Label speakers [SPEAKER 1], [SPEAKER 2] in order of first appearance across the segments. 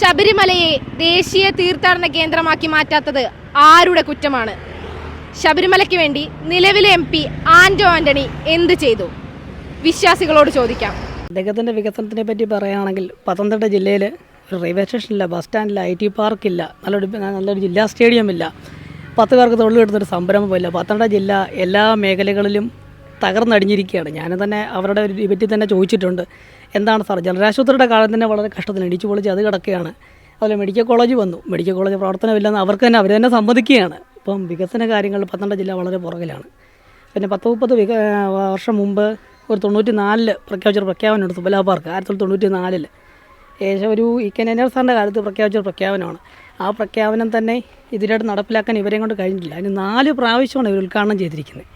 [SPEAKER 1] ശബരിമലയെ ദേശീയ തീർത്ഥാടന കേന്ദ്രമാക്കി മാറ്റാത്തത് ആരുടെ കുറ്റമാണ്? ശബരിമലയ്ക്ക് വേണ്ടി നിലവിലെ എം പി ആന്റോ ആന്റണി എന്ത് ചെയ്തു? വിശ്വാസികളോട് ചോദിക്കാം.
[SPEAKER 2] അദ്ദേഹത്തിന്റെ വികസനത്തിനെ പറ്റി പറയുകയാണെങ്കിൽ പത്തനംതിട്ട ജില്ലയിൽ ഒരു റെയിൽവേ സ്റ്റേഷനില്ല ബസ് സ്റ്റാൻഡില്ല ഐ ടി പാർക്കില്ല നല്ലൊരു നല്ലൊരു ജില്ലാ സ്റ്റേഡിയം ഇല്ല പത്ത് പേർക്ക് തൊഴിലെടുത്തൊരു സംരംഭമില്ല. പത്തനംതിട്ട ജില്ല എല്ലാ മേഖലകളിലും തകർന്നടിഞ്ഞിരിക്കുകയാണ്. ഞാൻ തന്നെ അവരുടെ ഒരു പറ്റി തന്നെ ചോദിച്ചിട്ടുണ്ട്. എന്താണ് സാർ? ജനരാശുപത്രിയുടെ കാലം തന്നെ വളരെ കഷ്ടത്തിന് ഇടിച്ചു പൊളിച്ച് അത് കിടക്കുകയാണ്. അതുപോലെ മെഡിക്കൽ കോളേജ് വന്നു. മെഡിക്കൽ കോളേജ് പ്രവർത്തനമില്ലെന്ന് അവർക്ക് തന്നെ അവർ തന്നെ സമ്മതിക്കുകയാണ്. ഇപ്പം വികസന കാര്യങ്ങളിൽ പത്തനംതിട്ട ജില്ല വളരെ പുറകിലാണ്. പിന്നെ പത്ത് മുപ്പത് വിക വർഷം മുമ്പ് ഒരു തൊണ്ണൂറ്റി നാലിൽ പ്രഖ്യാപിച്ചൊരു എടുത്തു. ബലാ പാർക്ക്. ആയിരത്തി തൊള്ളായിരത്തി തൊണ്ണൂറ്റി നാലിൽ ഏകദേശം ഒരു ഇ കെ നയനാർ സാറിന്റെ കാലത്ത് പ്രഖ്യാപിച്ചൊരു പ്രഖ്യാപനമാണ്. ആ പ്രഖ്യാപനം തന്നെ ഇതിനായിട്ട് നടപ്പിലാക്കാൻ ഇവരെയും കൊണ്ട് കഴിഞ്ഞിട്ടില്ല അതിന് നാല് പ്രാവശ്യമാണ് ഇവർ ഉദ്ഘാടനം ചെയ്തിരിക്കുന്നത്.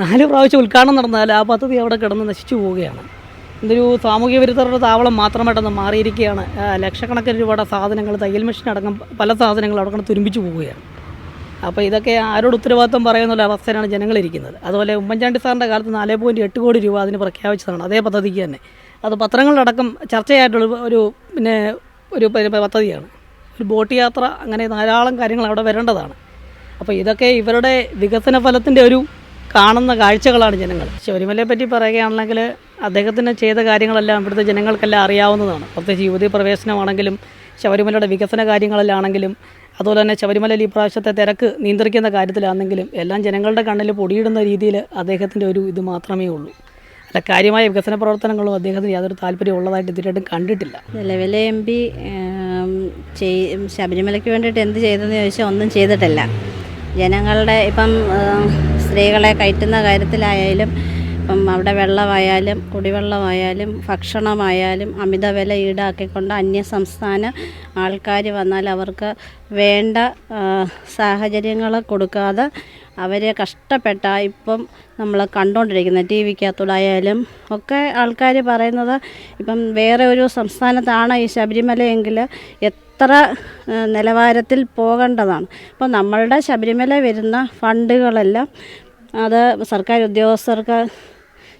[SPEAKER 2] നാല് പ്രാവശ്യം ഉദ്ഘാടനം നടന്നാൽ ആ പദ്ധതി അവിടെ കിടന്ന് നശിച്ചു പോവുകയാണ്. ഇതൊരു സാമൂഹ്യ വിരുദ്ധരുടെ താവളം മാത്രമായിട്ടൊന്ന് മാറിയിരിക്കുകയാണ്. ലക്ഷക്കണക്കിന് രൂപയുടെ സാധനങ്ങൾ തയ്യൽ മെഷീൻ അടക്കം പല സാധനങ്ങളും അവിടെ കൊണ്ട് തുരുമ്പിച്ച് പോവുകയാണ്. അപ്പോൾ ഇതൊക്കെ ആരോട് ഉത്തരവാദിത്വം പറയുന്ന അവസ്ഥയിലാണ് ജനങ്ങളിരിക്കുന്നത് അതുപോലെ ഉമ്മൻചാണ്ടി സാറിന്റെ കാലത്ത് നാല് പോയിന്റ് എട്ട് കോടി രൂപ അതിന് പ്രഖ്യാപിച്ചതാണ് അതേ പദ്ധതിക്ക് തന്നെ. അത് പത്രങ്ങളിലടക്കം ചർച്ചയായിട്ടുള്ള ഒരു പിന്നെ ഒരു പദ്ധതിയാണ്. ഒരു ബോട്ട് യാത്ര അങ്ങനെ ധാരാളം കാര്യങ്ങൾ അവിടെ വരേണ്ടതാണ്. അപ്പോൾ ഇതൊക്കെ ഇവരുടെ വികസന ഫലത്തിന്റെ ഒരു കാണുന്ന കാഴ്ചകളാണ് ജനങ്ങൾ. ശബരിമലയെ പറ്റി പറയുകയാണെങ്കിൽ അദ്ദേഹത്തിന് ചെയ്ത കാര്യങ്ങളെല്ലാം ഇവിടുത്തെ ജനങ്ങൾക്കെല്ലാം അറിയാവുന്നതാണ്. പ്രത്യേകിച്ച് യുവതി പ്രവേശനമാണെങ്കിലും ശബരിമലയുടെ വികസന കാര്യങ്ങളിലാണെങ്കിലും അതുപോലെ തന്നെ ശബരിമലയിൽ ഈ പ്രാവശ്യത്തെ തിരക്ക് നിയന്ത്രിക്കുന്ന കാര്യത്തിലാണെങ്കിലും എല്ലാം ജനങ്ങളുടെ കണ്ണിൽ പൊടിയിടുന്ന രീതിയിൽ അദ്ദേഹത്തിന്റെ ഒരു ഇത് മാത്രമേ ഉള്ളൂ. അല്ല കാര്യമായ വികസന പ്രവർത്തനങ്ങളും അദ്ദേഹത്തിന് യാതൊരു താല്പര്യം ഉള്ളതായിട്ട് കണ്ടിട്ടില്ല.
[SPEAKER 3] നിലവിലെ എം പി ശബരിമലയ്ക്ക് വേണ്ടിയിട്ട് എന്ത് ചെയ്തെന്ന് ചോദിച്ചാൽ ഒന്നും ചെയ്തിട്ടില്ല. ജനങ്ങളുടെ ഇപ്പം സ്ത്രീകളെ കയറ്റുന്ന കാര്യത്തിലായാലും അവിടെ വെള്ളമായാലും കുടിവെള്ളമായാലും ഭക്ഷണമായാലും അമിത വില ഈടാക്കിക്കൊണ്ട് അന്യസംസ്ഥാന ആൾക്കാർ വന്നാൽ അവർക്ക് വേണ്ട സാഹചര്യങ്ങൾ കൊടുക്കാതെ അവരെ കഷ്ടപ്പെട്ട ഇപ്പം നമ്മൾ കണ്ടുകൊണ്ടിരിക്കുന്നത് ടി വിക്കകത്തൂടായാലും ഒക്കെ ആൾക്കാർ പറയുന്നത് ഇപ്പം വേറെ ഒരു സംസ്ഥാനത്താണ് ഈ ശബരിമലയെങ്കിൽ എത്ര നിലവാരത്തിൽ പോകേണ്ടതാണ്. അപ്പോൾ നമ്മളുടെ ശബരിമല വരുന്ന ഫണ്ടുകളെല്ലാം അത് സർക്കാർ ഉദ്യോഗസ്ഥർക്ക്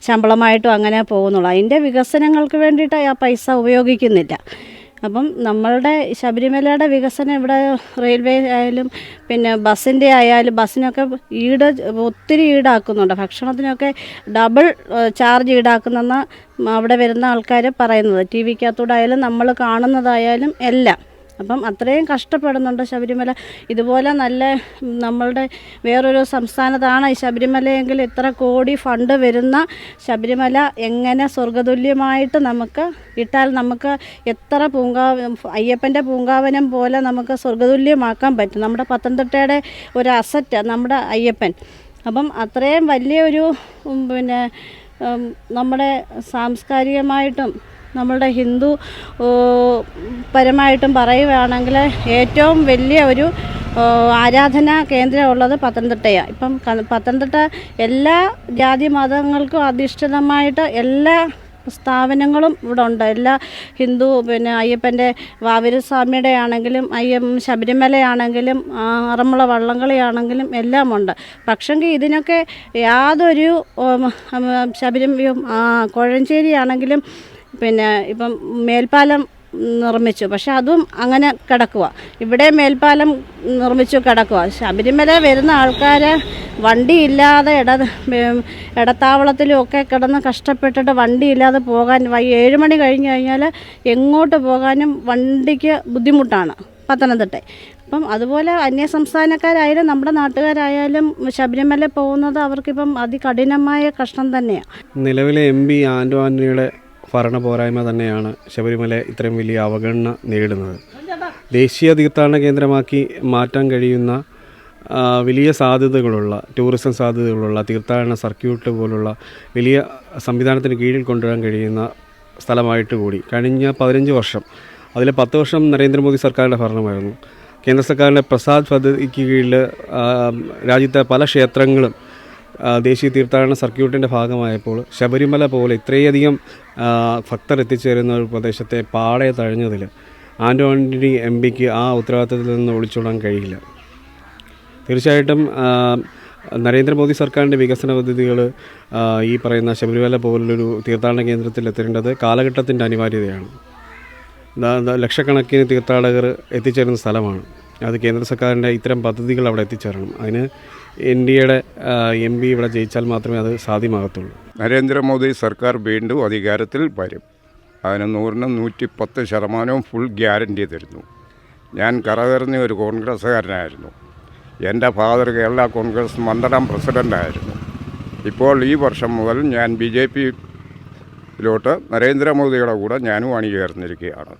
[SPEAKER 3] ശമ്പളമായിട്ടും അങ്ങനെ പോകുന്നുള്ളൂ. അതിന്റെ വികസനങ്ങൾക്ക് വേണ്ടിയിട്ട് ആ പൈസ ഉപയോഗിക്കുന്നില്ല. അപ്പം നമ്മളുടെ ശബരിമലയുടെ വികസനം ഇവിടെ റെയിൽവേ ആയാലും പിന്നെ ബസ്സിന്റെ ആയാലും ബസ്സിനൊക്കെ ഈട് ഒത്തിരി ഈടാക്കുന്നുണ്ട്. ഭക്ഷണത്തിനൊക്കെ ഡബിൾ ചാർജ് ഈടാക്കുന്നെന്ന് അവിടെ വരുന്ന ആൾക്കാർ പറയുന്നത്. ടി വിക്കകത്തൂടെ ആയാലും നമ്മൾ കാണുന്നതായാലും എല്ലാം. അപ്പം അത്രയും കഷ്ടപ്പെടുന്നുണ്ട് ശബരിമല. ഇതുപോലെ നല്ല നമ്മളുടെ വേറൊരു സംസ്ഥാനത്താണ് ഈ ശബരിമലയെങ്കിൽ ഇത്ര കോടി ഫണ്ട് വരുന്ന ശബരിമല എങ്ങനെ സ്വർഗതുല്യമായിട്ട് നമുക്ക് ഇട്ടാൽ നമുക്ക് എത്ര പൂങ്കാ അയ്യപ്പന്റെ പൂങ്കാവനം പോലെ നമുക്ക് സ്വർഗതുല്യമാക്കാൻ പറ്റും. നമ്മുടെ പത്തനംതിട്ടയുടെ ഒരു അസറ്റ് നമ്മുടെ അയ്യപ്പൻ. അപ്പം അത്രയും വലിയൊരു പിന്നെ നമ്മുടെ സാംസ്കാരികമായിട്ടും നമ്മളുടെ ഹിന്ദു പരമായിട്ടും പറയുകയാണെങ്കിൽ ഏറ്റവും വലിയ ഒരു ആരാധന കേന്ദ്രമുള്ളത് പത്തനംതിട്ടയാണ് ഇപ്പം പത്തനംതിട്ട എല്ലാ ജാതി മതങ്ങൾക്കും അധിഷ്ഠിതമായിട്ട് എല്ലാ സ്ഥാപനങ്ങളും ഇവിടെ ഉണ്ട്. എല്ലാ ഹിന്ദു പിന്നെ അയ്യപ്പന്റെ വാവരസ്വാമിയുടെ ആണെങ്കിലും അയ്യം ശബരിമലയാണെങ്കിലും ആറന്മുള വള്ളംകളിയാണെങ്കിലും എല്ലാം ഉണ്ട് പക്ഷെങ്കിൽ ഇതിനൊക്കെ യാതൊരു ശബരി കോഴഞ്ചേരി ആണെങ്കിലും പിന്നെ ഇപ്പം മേൽപ്പാലം നിർമ്മിച്ചു. പക്ഷെ അതും അങ്ങനെ കിടക്കുക. ഇവിടെ മേൽപ്പാലം നിർമ്മിച്ചു കിടക്കുക. ശബരിമല വരുന്ന ആൾക്കാർ വണ്ടിയില്ലാതെ ഇട ഇടത്താവളത്തിലും ഒക്കെ കിടന്ന് കഷ്ടപ്പെട്ടിട്ട് വണ്ടിയില്ലാതെ പോകാൻ വൈ ഏഴ് മണി കഴിഞ്ഞ് കഴിഞ്ഞാൽ എങ്ങോട്ട് പോകാനും വണ്ടിക്ക് ബുദ്ധിമുട്ടാണ് പത്തനംതിട്ട. അപ്പം അതുപോലെ അന്യ സംസ്ഥാനക്കാരായാലും നമ്മുടെ നാട്ടുകാരായാലും ശബരിമല പോകുന്നത് അവർക്കിപ്പം അതികഠിനമായ കഷ്ടം തന്നെയാണ്
[SPEAKER 4] നിലവിലെ എം പി ആൻഡോ ആന്റണിയുടെ ഭരണ പോരായ്മ തന്നെയാണ് ശബരിമല ഇത്രയും വലിയ അവഗണന നേരിടുന്നത്. ദേശീയ തീർത്ഥാടന കേന്ദ്രമാക്കി മാറ്റാൻ കഴിയുന്ന വലിയ സാധ്യതകളുള്ള ടൂറിസം സാധ്യതകളുള്ള തീർത്ഥാടന സർക്യൂട്ട് പോലുള്ള വലിയ സംവിധാനത്തിന് കീഴിൽ കൊണ്ടുവരാൻ കഴിയുന്ന സ്ഥലമായിട്ട് കൂടി. കഴിഞ്ഞ പതിനഞ്ച് വർഷം അതിലെ പത്ത് വർഷം നരേന്ദ്രമോദി സർക്കാരിന്റെ ഭരണമായിരുന്നു. കേന്ദ്ര സർക്കാരിന്റെ പ്രസാദ് പദ്ധതിക്ക് കീഴിൽ രാജ്യത്തെ പല ക്ഷേത്രങ്ങളും ദേശീയ തീർത്ഥാടന സർക്യൂട്ടിന്റെ ഭാഗമായപ്പോൾ ശബരിമല പോലെ ഇത്രയധികം ഭക്തർ എത്തിച്ചേരുന്ന ഒരു പ്രദേശത്തെ പാടെ തഴഞ്ഞതിൽ ആന്റോ ആന്റണി എം പിക്ക് ആ ഉത്തരവാദിത്തത്തിൽ നിന്ന് ഒളിച്ചോടാൻ കഴിയില്ല. തീർച്ചയായിട്ടും നരേന്ദ്രമോദി സർക്കാരിന്റെ വികസന പദ്ധതികൾ ഈ പറയുന്ന ശബരിമല പോലുള്ളൊരു തീർത്ഥാടന കേന്ദ്രത്തിൽ എത്തേണ്ടത് കാലഘട്ടത്തിന്റെ അനിവാര്യതയാണ്. ലക്ഷക്കണക്കിന് തീർത്ഥാടകർ എത്തിച്ചേരുന്ന സ്ഥലമാണ്. അത് കേന്ദ്ര സർക്കാരിന്റെ ഇത്തരം പദ്ധതികൾ അവിടെ എത്തിച്ചേരണം. അതിന് എൻ ഡി എയുടെ എം പി ഇവിടെ ജയിച്ചാൽ മാത്രമേ അത് സാധ്യമാകത്തുള്ളൂ.
[SPEAKER 5] നരേന്ദ്രമോദി സർക്കാർ വീണ്ടും അധികാരത്തിൽ വരും. അതിന് നൂറിന് നൂറ്റി പത്ത് ശതമാനവും ഫുൾ ഗ്യാരണ്ടി തരുന്നു. ഞാൻ കറകറിഞ്ഞ ഒരു കോൺഗ്രസ്സുകാരനായിരുന്നു. എന്റെ ഫാദർ കേരള കോൺഗ്രസ് മണ്ഡലം പ്രസിഡന്റായിരുന്നു ഇപ്പോൾ ഈ വർഷം മുതൽ ഞാൻ ബി ജെ പിയിലോട്ട് നരേന്ദ്രമോദിയുടെ കൂടെ ഞാനും അണിചേർന്നിരിക്കുകയാണ്.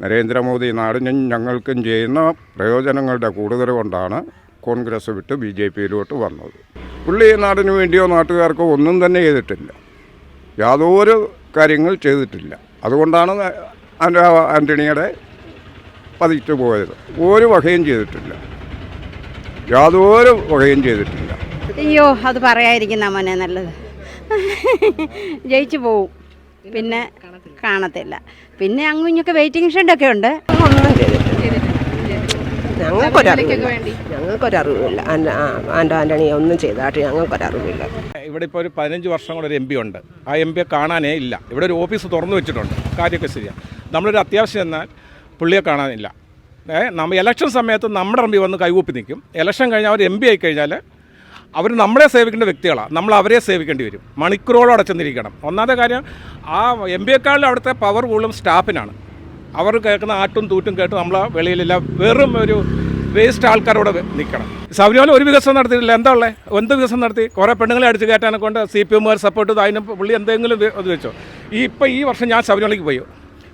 [SPEAKER 5] നരേന്ദ്രമോദി നാടിനും ഞങ്ങൾക്കും ചെയ്യുന്ന പ്രയോജനങ്ങളുടെ കൂടുതൽ കൊണ്ടാണ് കോൺഗ്രസ് വിട്ട് ബി ജെ പിയിലോട്ട് വന്നത്. പുള്ളി നാടിന് വേണ്ടിയോ നാട്ടുകാർക്കോ ഒന്നും തന്നെ ചെയ്തിട്ടില്ല. യാതൊരു കാര്യങ്ങൾ ചെയ്തിട്ടില്ല. അതുകൊണ്ടാണ് ആന്റ- ആന്റണിയുടെ പതിച്ചു പോയത്. ഒരു വകയും ചെയ്തിട്ടില്ല. യാതൊരു വകയും ചെയ്തിട്ടില്ല.
[SPEAKER 6] അയ്യോ അത് പറയാതിരിക്കുന്ന മോനെ നല്ലത്. ജയിച്ചു പോവും. പിന്നെ കാണത്തില്ല. പിന്നെ അങ്ങും ഇങ്ങൊക്കെ വെയിറ്റിംഗ് ഷെഡൊക്കെ ഉണ്ട്.
[SPEAKER 7] ഒന്നും ഞങ്ങൾക്കൊരറിവില്ല. ഞങ്ങൾക്കൊരറിവില്ല ആൻഡ് ആൻഡ് ആന്റണി ഒന്നും ചെയ്തതായിട്ട് ഞങ്ങൾക്കൊരറിവില്ല.
[SPEAKER 8] ഇവിടെ ഇപ്പോൾ ഒരു പതിനഞ്ച് വർഷം കൂടെ ഒരു എം പി ഉണ്ട്. ആ എം പിയെ കാണാനേ ഇല്ല. ഇവിടെ ഒരു ഓഫീസ് തുറന്നു വെച്ചിട്ടുണ്ട്. കാര്യമൊക്കെ ശരിയാണ് നമ്മളൊരു അത്യാവശ്യം എന്നാൽ പുള്ളിയെ കാണാനില്ല. നമ്മൾ ഇലക്ഷൻ സമയത്ത് നമ്മുടെ എം പി വന്ന് കൈകൂപ്പി നിൽക്കും. ഇലക്ഷൻ കഴിഞ്ഞാൽ അവർ എം പി ആയി കഴിഞ്ഞാൽ അവർ നമ്മളെ സേവിക്കേണ്ട വ്യക്തികളാണ് നമ്മൾ അവരെ സേവിക്കേണ്ടി വരും. മണിക്കൂറോളം അടച്ചെന്നിരിക്കണം ഒന്നാമത്തെ കാര്യം ആ എം പിയെക്കാളും അവിടുത്തെ പവർ കൂടുതലും സ്റ്റാഫിനാണ് അവർ കേൾക്കുന്ന ആട്ടും തൂറ്റും കേട്ട് നമ്മൾ വെളിയിലില്ല. വെറും ഒരു വേസ്റ്റ് ആൾക്കാരോട് നിൽക്കണം ശബരിമല ഒരു വികസനം നടത്തിയിട്ടില്ല. എന്താ ഉള്ളത് എന്ത് വികസനം നടത്തി? കുറേ പെണ്ണുങ്ങളെ അടിച്ച് കയറ്റാനെ കൊണ്ട് സി പി എമ്മുകാർ സപ്പോർട്ട് ചെയ്ത്. അതിന് പുള്ളി എന്തെങ്കിലും ഇത് വെച്ചോ. ഈ ഇപ്പം ഈ വർഷം ഞാൻ ശബരിമലയ്ക്ക് പോയി.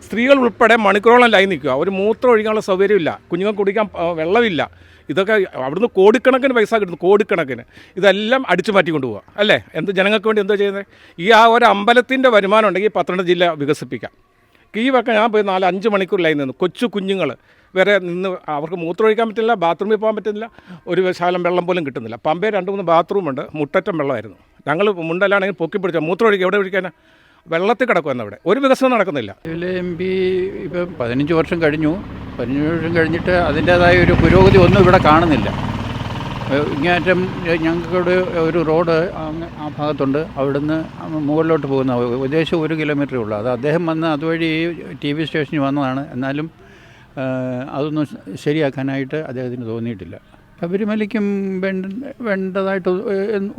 [SPEAKER 8] സ്ത്രീകൾ ഉൾപ്പെടെ മണിക്കൂറോളം ലൈൻ നിൽക്കുക. ഒരു മൂത്രം ഒഴിക്കാനുള്ള സൗകര്യമില്ല. കുഞ്ഞുങ്ങൾ കുടിക്കാൻ വെള്ളമില്ല. ഇതൊക്കെ അവിടുന്ന് കോടിക്കണക്കിന് പൈസ കിട്ടുന്നു കോടിക്കണക്കിന്. ഇതെല്ലാം അടിച്ചു മാറ്റിക്കൊണ്ട് പോവുക അല്ലേ? എന്ത് ജനങ്ങൾക്ക് വേണ്ടി എന്തോ ചെയ്യുന്നത് ഈ ആ ഒരു അമ്പലത്തിന്റെ വരുമാനം ഉണ്ടെങ്കിൽ പത്തനംതിട്ട ജില്ല വികസിപ്പിക്കാം. ഈ വക്ക ഞാൻ പോയി നാല് അഞ്ച് മണിക്കൂർ ലൈൻ നിന്ന്. കൊച്ചു കുഞ്ഞുങ്ങൾ വരെ നിന്ന് അവർക്ക് മൂത്രമൊഴിക്കാൻ പറ്റില്ല ബാത്റൂമിൽ പോകാൻ പറ്റുന്നില്ല ഒരു ശാലം വെള്ളം പോലും കിട്ടുന്നില്ല. പമ്പേ രണ്ട് മൂന്ന് ബാത്റൂമുണ്ട് മുട്ടറ്റം വെള്ളമായിരുന്നു. ഞങ്ങൾ മുണ്ടല്ലാണെങ്കിൽ പൊക്കി പിടിച്ച. മൂത്രമൊഴിക്കുക എവിടെ ഒഴിക്കാനാ? വെള്ളത്തിൽ കിടക്കുമെന്ന് അവിടെ. ഒരു വികസനം നടക്കുന്നില്ല.
[SPEAKER 9] ഇതിൽ എം പി ഇപ്പം പതിനഞ്ച് വർഷം കഴിഞ്ഞു. പതിനഞ്ച് വർഷം കഴിഞ്ഞിട്ട് അതിന്റേതായ ഒരു പുരോഗതി ഒന്നും ഇവിടെ കാണുന്നില്ല. ഇങ്ങേറ്റം ഞങ്ങൾക്കിവിടെ ഒരു റോഡ് ആ ഭാഗത്തുണ്ട്. അവിടുന്ന് മുകളിലോട്ട് പോകുന്ന ഉദ്ദേശം ഒരു കിലോമീറ്ററേ ഉള്ളൂ. അത് അദ്ദേഹം വന്ന് അതുവഴി ടി വി സ്റ്റേഷനിൽ വന്നതാണ്. എന്നാലും അതൊന്നും ശരിയാക്കാനായിട്ട് അദ്ദേഹത്തിന് തോന്നിയിട്ടില്ല. ശബരിമലയ്ക്കും വേണ്ട വേണ്ടതായിട്ട്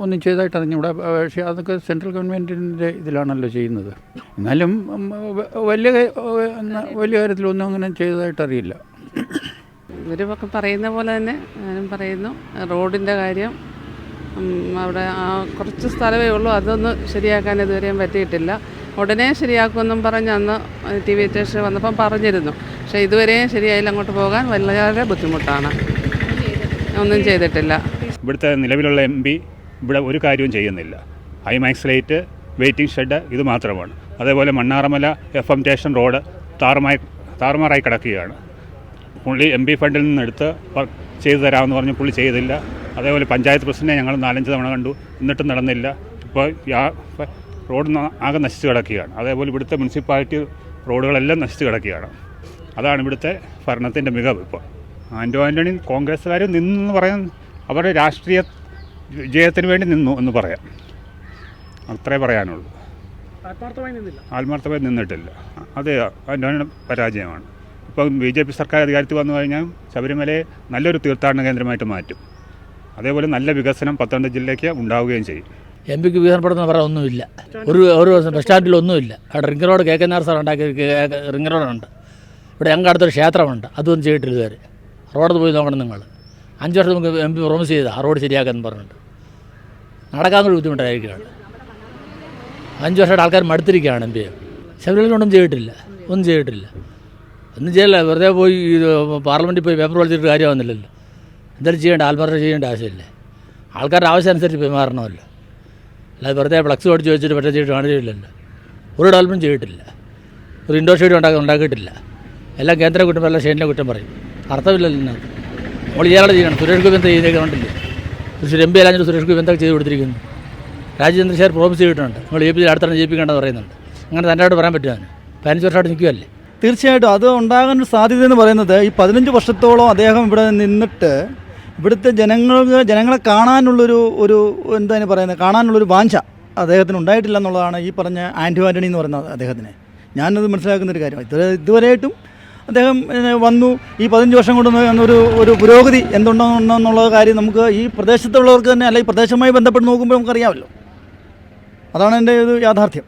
[SPEAKER 9] ഒന്നും ചെയ്തതായിട്ട് അറിഞ്ഞൂടെ. പക്ഷേ അതൊക്കെ സെൻട്രൽ ഗവൺമെന്റിന്റെ ഇതിലാണല്ലോ ചെയ്യുന്നത്. എന്നാലും വലിയ വലിയ കാര്യത്തിലൊന്നും അങ്ങനെ ചെയ്തതായിട്ട് അറിയില്ല.
[SPEAKER 10] ഇവരൊക്കെ പറയുന്ന പോലെ തന്നെ ഞാനും പറയുന്നു. റോഡിന്റെ കാര്യം അവിടെ ആ കുറച്ച് സ്ഥലമേ ഉള്ളൂ. അതൊന്ന് ശരിയാക്കാൻ ഇതുവരെയും പറ്റിയിട്ടില്ല. ഉടനെ ശരിയാക്കുമെന്നും പറഞ്ഞ് അന്ന് ടി വി സ്റ്റേഷൻ വന്നപ്പം പറഞ്ഞിരുന്നു. പക്ഷേ ഇതുവരെയും ശരിയായില്ല അങ്ങോട്ട് പോകാൻ വളരെ ബുദ്ധിമുട്ടാണ്. ഒന്നും ചെയ്തിട്ടില്ല.
[SPEAKER 11] ഇവിടുത്തെ നിലവിലുള്ള എം പി ഇവിടെ ഒരു കാര്യവും ചെയ്യുന്നില്ല. ഐമാക്സ് ലൈറ്റ് വെയിറ്റിംഗ് ഷെഡ് ഇത് മാത്രമാണ്. അതേപോലെ Mannaramala F M station road താറുമായി താറുമാറായി കിടക്കുകയാണ്. പുള്ളി എം പി ഫണ്ടിൽ നിന്നെടുത്ത് വർക്ക് ചെയ്തു തരാമെന്ന് പറഞ്ഞ് പുള്ളി ചെയ്തില്ല. അതേപോലെ പഞ്ചായത്ത് പ്രസിഡന്റിനെ ഞങ്ങൾ നാലഞ്ച് തവണ കണ്ടു. എന്നിട്ടും നടന്നില്ല. ഇപ്പോൾ റോഡ് ആകെ നശിച്ച് കിടക്കുകയാണ്. അതേപോലെ ഇവിടുത്തെ മുനിസിപ്പാലിറ്റി റോഡുകളെല്ലാം നശിച്ചു കിടക്കുകയാണ്. അതാണ് ഇവിടുത്തെ ഭരണത്തിന്റെ മികവ് ഇപ്പോൾ. ആന്റോ ആന്റണി കോൺഗ്രസ്സുകാർ നിന്നെന്ന് പറയാൻ അവരുടെ രാഷ്ട്രീയ വിജയത്തിന് വേണ്ടി നിന്നു എന്ന് പറയാം. അത്രേ പറയാനുള്ളൂ. ആത്മാർത്ഥമായി നിന്നിട്ടില്ല. അത് ആന്റോണിയുടെ പരാജയമാണ്. ഇപ്പം ബി ജെ പി സർക്കാർ അധികാരത്തിൽ വന്നു കഴിഞ്ഞാൽ ശബരിമലയെ നല്ലൊരു തീർത്ഥാടന കേന്ദ്രമായിട്ട് മാറ്റും. അതേപോലെ നല്ല വികസനം പത്തനംതിട്ട ജില്ലയ്ക്ക് ഉണ്ടാവുകയും ചെയ്യും.
[SPEAKER 12] എം പിക്ക് വികസനപ്പെടുന്ന പറയാൻ ഒന്നുമില്ല. ഒരു ഒരു ബസ് സ്റ്റാൻഡിൽ ഒന്നുമില്ല. അവിടെ റിംഗ് റോഡ് കെ കെ നാർ സാർ ഉണ്ടാക്കി റിംഗ് റോഡുണ്ട് ഇവിടെ ഞങ്ങളുടെ അടുത്തൊരു ക്ഷേത്രമുണ്ട്. അതൊന്നും ചെയ്തിട്ടില്ല ഇതുവരെ. റോഡ് പോയി നോക്കണം നിങ്ങൾ. അഞ്ച് വർഷം നമുക്ക് എം പി പ്രോമിസ് ചെയ്താൽ ആ റോഡ് ശരിയാക്കാമെന്ന് പറഞ്ഞിട്ട്. നടക്കാൻ കൂടി ബുദ്ധിമുട്ടായിരിക്കുകയാണ്. അഞ്ച് വർഷമായിട്ട് ആൾക്കാർ മടുത്തിരിക്കുകയാണ് എം പി ശബരിമലയിലൊന്നും ചെയ്തിട്ടില്ല. ഒന്നും ചെയ്തിട്ടില്ല. ഒന്നും ചെയ്യില്ല. വെറുതെ പോയി പാർലമെന്റിൽ പോയി പേപ്പർ വലിച്ചിട്ട് കാര്യമാവുന്നില്ലല്ലോ. എന്തായാലും ചെയ്യേണ്ട. ആത്മാർത്ഥം ചെയ്യേണ്ട ആവശ്യമില്ലേ. ആൾക്കാരുടെ ആവശ്യം അനുസരിച്ച് പെരുമാറണമല്ലോ. അല്ലാതെ വെറുതെ ഫ്ലക്സ് ഓടിച്ച് വെച്ചിട്ട് പറ്റ ചെയ്തിട്ട് കാണിച്ചിട്ടില്ലല്ലോ ഒരു ഡെവലപ്മെന്റ് ചെയ്തിട്ടില്ല. ഒരു ഇൻഡോർ സ്റ്റേഡിയം ഉണ്ടാക്കി ഉണ്ടാക്കിയിട്ടില്ല. എല്ലാം കേന്ദ്ര കുറ്റം എല്ലാം സ്റ്റേറ്റിന്റെ കുറ്റം പറയും. അർത്ഥമില്ലല്ലോ ഇതിനകത്ത്. നമ്മൾ ഇയാളെ ചെയ്യണം. സുരേഷ് ഗോപി എന്താ ചെയ്തേക്ക് കണ്ടില്ലേ? തൃശ്ശൂർ എം പി അല്ലാഞ്ഞിട്ട് സുരേഷ് ഗോപി എന്തൊക്കെ ചെയ്ത് കൊടുത്തിരിക്കുന്നു? രാജചന്ദ്രശേഖർ ചന്ദ്രശേഖർ പ്രോമിസ് ചെയ്തിട്ടുണ്ട്. നിങ്ങൾ ജയിപ്പിച്ച് അടുത്താണ് ജയിപ്പിക്കേണ്ടത് പറയുന്നുണ്ട്. അങ്ങനെ തന്നോട് പറയാൻ പറ്റുമോ പതിനഞ്ച് വർഷമായിട്ട് നിൽക്കുകയല്ലേ?
[SPEAKER 13] തീർച്ചയായിട്ടും അത് ഉണ്ടാകാൻ സാധ്യത എന്ന് പറയുന്നത് ഈ പതിനഞ്ച് വർഷത്തോളം അദ്ദേഹം ഇവിടെ നിന്നിട്ട് ഇവിടുത്തെ ജനങ്ങൾക്ക് ജനങ്ങളെ കാണാനുള്ളൊരു ഒരു എന്താണ് പറയുന്നത്? കാണാനുള്ളൊരു വാഞ്ച അദ്ദേഹത്തിന് ഉണ്ടായിട്ടില്ല എന്നുള്ളതാണ് ഈ പറഞ്ഞ ആന്റോ ആന്റണി എന്ന് പറയുന്നത് അദ്ദേഹത്തിന്. ഞാനത് മനസ്സിലാക്കുന്ന ഒരു കാര്യമാണ്. ഇതുവരെ ഇതുവരെയായിട്ടും അദ്ദേഹം വന്നു. ഈ പതിനഞ്ച് വർഷം കൊണ്ട് ഒരു ഒരു പുരോഗതി എന്തുണ്ടെന്നുള്ള കാര്യം നമുക്ക് ഈ പ്രദേശത്തുള്ളവർക്ക് തന്നെ അല്ല ഈ പ്രദേശവുമായി ബന്ധപ്പെട്ട് നോക്കുമ്പോൾ നമുക്കറിയാമല്ലോ. അതാണ് എന്റെ ഒരു യാഥാർത്ഥ്യം.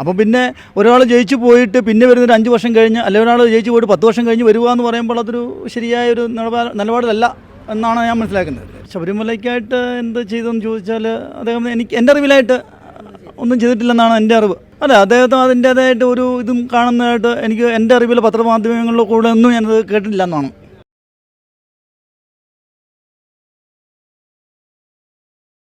[SPEAKER 13] അപ്പോൾ പിന്നെ ഒരാൾ ജയിച്ചു പോയിട്ട് പിന്നെ വരുന്നൊരു അഞ്ച് വർഷം കഴിഞ്ഞ് അല്ലെങ്കിൽ ഒരാൾ ജയിച്ചു പോയിട്ട് പത്ത് വർഷം കഴിഞ്ഞ് വരിക എന്ന് പറയുമ്പോൾ അതൊരു ശരിയായ ഒരു നിലപാട് നിലപാടിലല്ല എന്നാണ് ഞാൻ മനസ്സിലാക്കുന്നത്. ശബരിമലയ്ക്കായിട്ട് എന്ത് ചെയ്തെന്ന് ചോദിച്ചാൽ അദ്ദേഹം എനിക്ക് എന്റെ അറിവിലായിട്ട് ഒന്നും ചെയ്തിട്ടില്ലെന്നാണ് എന്റെ അറിവ്. അല്ല അദ്ദേഹത്തെ അതിന്റേതായിട്ട് ഒരു ഇതും കാണുന്നതായിട്ട് എനിക്ക് എന്റെ അറിവിൽ പത്രമാധ്യമങ്ങളിലൂടെ ഒന്നും ഞാനത് കേട്ടിട്ടില്ല എന്നാണ്.